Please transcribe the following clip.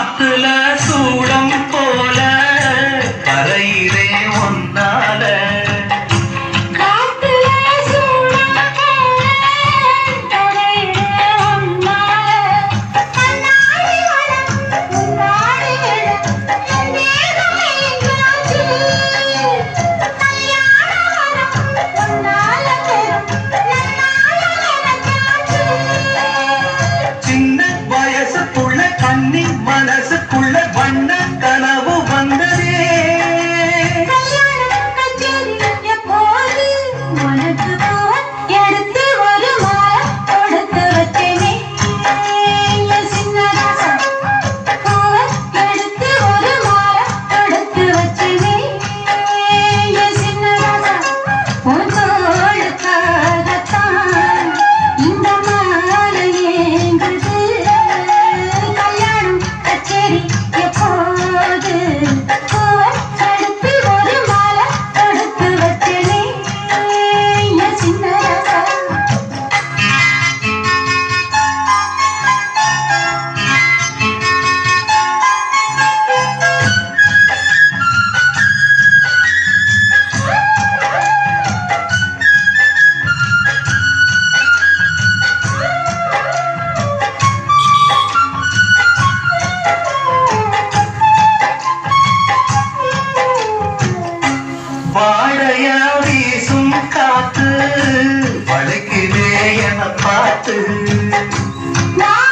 அத்துல சூடம் போல அறையிலே உள்ள வண்ண தலையா வீசும் காத்து வளைக்குதே என பார்த்து. நான்